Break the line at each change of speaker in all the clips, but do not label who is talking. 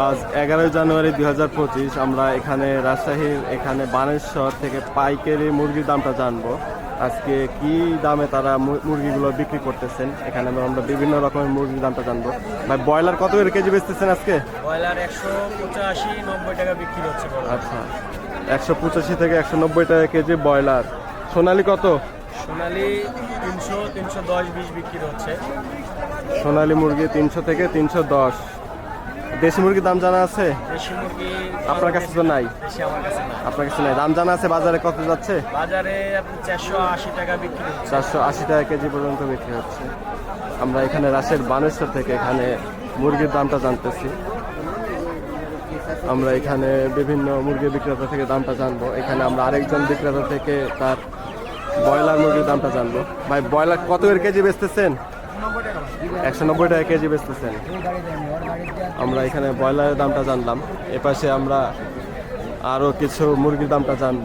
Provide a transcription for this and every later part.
আজ এগারোই জানুয়ারি দুই হাজার পঁচিশ আমরা এখানে রাজশাহীর এখানে বানেশ্বর থেকে পাইকারি মুরগির দামটা জানব। আজকে কি দামে তারা মুরগিগুলো বিক্রি করতেছেন? এখানে আমরা বিভিন্ন রকমের মুরগির দামটা জানব। ভাই ব্রয়লার কত করে কেজি বেচতেছেন আজকে?
ব্রয়লার একশো পঁচাশি নব্বই টাকা বিক্রি হচ্ছে
আচ্ছা। একশো পঁচাশি থেকে একশো নব্বই টাকা কেজি ব্রয়লার। সোনালি কত?
সোনালি তিনশো তিনশো দশ বিশ বিক্রি হচ্ছে।
সোনালি মুরগি তিনশো থেকে তিনশো দশ। দেশি মুরগির দাম জানা আছে? আপনার কাছে তো নাই। আপনার কাছে নাই। দাম জানা আছে বাজারে কত যাচ্ছে?
বাজারে আপনি চারশো আশি টাকা বিক্রি হচ্ছে।
চারশো আশি টাকা কেজি পর্যন্ত বিক্রি হচ্ছে। আমরা এখানে রাশের বানেশ্বর থেকে এখানে মুরগির দামটা জানতেছি। আমরা এখানে বিভিন্ন মুরগি বিক্রেতা থেকে দামটা জানব। এখানে আমরা আরেকজন বিক্রেতা থেকে তার ব্রয়লার মুরগির দামটা জানব। ভাই ব্রয়লার কত করে কেজি বেচতেছেন? একশো নব্বই টাকা কেজি বেচতেছেন। আমরা এখানে ব্রয়লারের দামটা জানলাম। এপাশে আমরা আরও কিছু মুরগির দামটা জানব।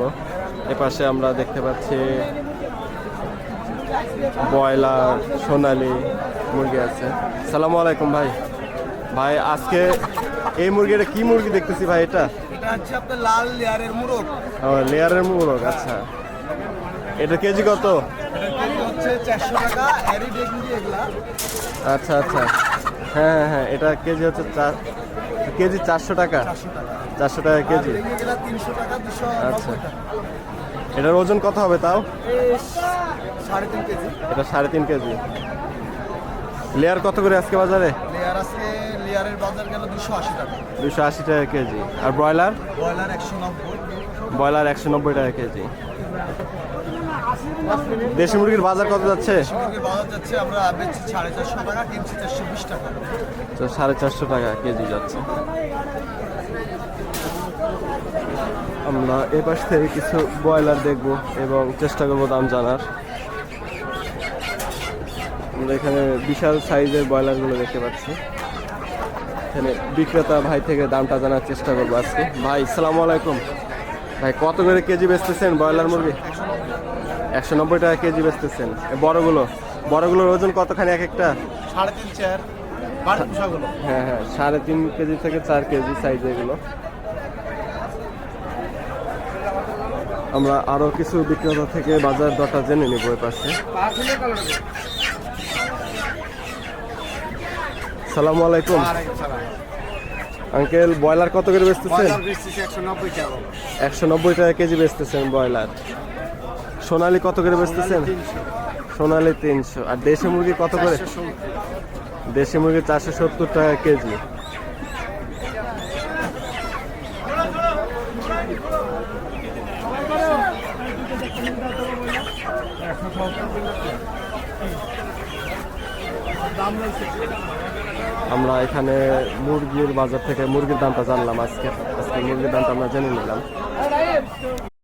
এপাশে আমরা দেখতে পাচ্ছি ব্রয়লার সোনালি মুরগি আছে। সালামু আলাইকুম ভাই। ভাই আজকে এই মুরগিটা কি মুরগি দেখতেছি ভাই এটা?
লাল লেয়ারের মুরগ।
ও লেয়ারের মুরগ আচ্ছা। এটা কেজি কত?
হচ্ছে চারশো টাকা এগুলা।
আচ্ছা আচ্ছা। হ্যাঁ হ্যাঁ হ্যাঁ এটা কেজি হচ্ছে চার কেজি চারশো টাকা।
চারশো টাকা।
কেজি। আচ্ছা। এটার ওজন কত হবে তাও? এটা সাড়ে তিন কেজি। লেয়ার কত করে আজকে বাজারে?
লেয়ার আছে লেয়ারের বাজার গেল দুশো আশি টাকা।
দুশো আশি টাকা কেজি। আর ব্রয়লার?
ব্রয়লার একশো নব্বই।
ব্রয়লার একশো নব্বই টাকা কেজি। দেশি মুরগির বাজার কত যাচ্ছে? তো সাড়ে চারশো টাকা কেজি যাচ্ছে। আমরা এ পাশ থেকে কিছু ব্রয়লার দেখব এবং চেষ্টা করব দাম জানার। আমরা এখানে বিশাল সাইজের ব্রয়লারগুলো দেখতে পাচ্ছি। এখানে বিক্রেতা ভাই থেকে দামটা জানার চেষ্টা করব আজকে। ভাই সালামু আলাইকুম। ভাই কত করে কেজি বেচতেছেন ব্রয়লার মুরগি? একশো নব্বই টাকা কেজি বেচতেছেন। বড়গুলো বড়গুলোর ওজন কতখানি এক একটা?
সাড়ে তিন চার
হ্যাঁ হ্যাঁ সাড়ে তিন কেজি থেকে চার কেজি সাইজ এগুলো। আমরা আরও কিছু বিক্রেতা থেকে বাজার দরটা জেনে নিব ওই পাশে। সালামু আলাইকুম। আঙ্কেল ব্রয়লার কত করে বেচতেছেন? একশো নব্বই টাকা কেজি বেচতেছেন ব্রয়লার। সোনালি কত করে বেচতেছেন? সোনালি তিনশো। আর দেশি মুরগি কত করে? দেশি মুরগি চারশো সত্তর টাকা কেজি। আমরা এখানে মুরগির বাজার থেকে মুরগির দামটা জানলাম আজকে। আজকে মুরগির দামটা আমরা জেনে নিলাম।